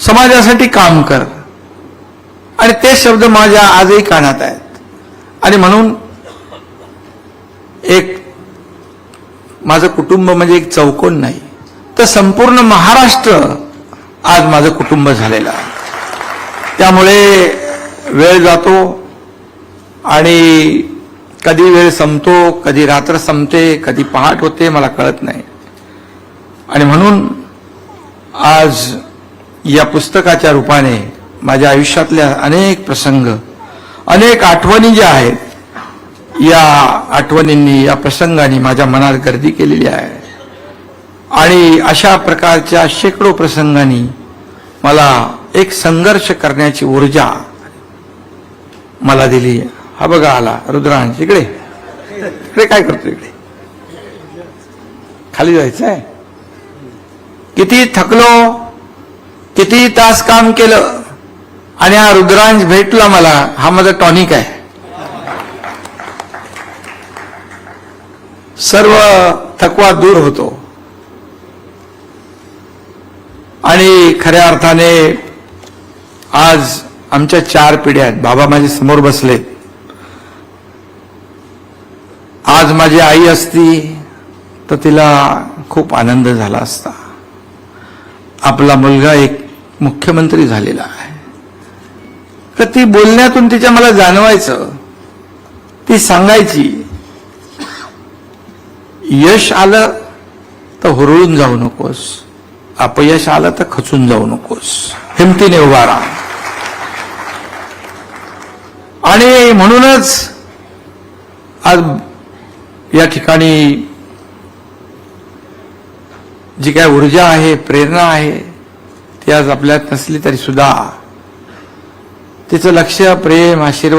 समाजासाठी काम कर. आणि ते शब्द माझ्या आजही कानात आहेत. आणि म्हणून एक माझं कुटुंब म्हणजे एक चौकोन नाही तर संपूर्ण महाराष्ट्र आज माझं कुटुंब झालेलं आहे. त्यामुळे वेळ जातो आणि कधी वेळ संपतो कधी रात्र संपते कधी पहाट होते मला कळत नाही. आणि म्हणून आज या पुस्तकाच्या रूपाने माझ्या आयुष्यातल्या अनेक प्रसंग अनेक आठवणी ज्या आहेत या आठवणींनी या प्रसंगांनी माझ्या मनात गर्दी केलेली आहे. आणि अशा प्रकारच्या शेकडो प्रसंगांनी मला एक संघर्ष करण्याची ऊर्जा मला दिली. हा बघा आला रुद्रांश इकडे. इकडे काय करतो इकडे? खाली जायचं आहे किती थकलो किती तास काम केलं आणि हा रुद्रांश भेटला मला हा माझा टॉनिक आहे. सर्व थकवा दूर होतो. आणि खऱ्या अर्थाने आज आमच्या चार पिढ्या आहेत. बाबा माझे समोर बसले. आज माझी आई असती तर तिला खूप आनंद झाला असता. आपला मुलगा एक मुख्यमंत्री झालेला आहे. तर ती बोलण्यातून तिच्या मला जाणवायचं ती सांगायची यश आलं तर हुरळून जाऊ नकोस अपयश आलं तर खचून जाऊ नकोस. हिमतीने उभा राहा. आणि म्हणूनच आज या ठिकाणी जी काय ऊर्जा आहे प्रेरणा आहे ती आज आपल्यात नसली तरी सुद्धा. तिचं लक्ष प्रेम आशीर्वाद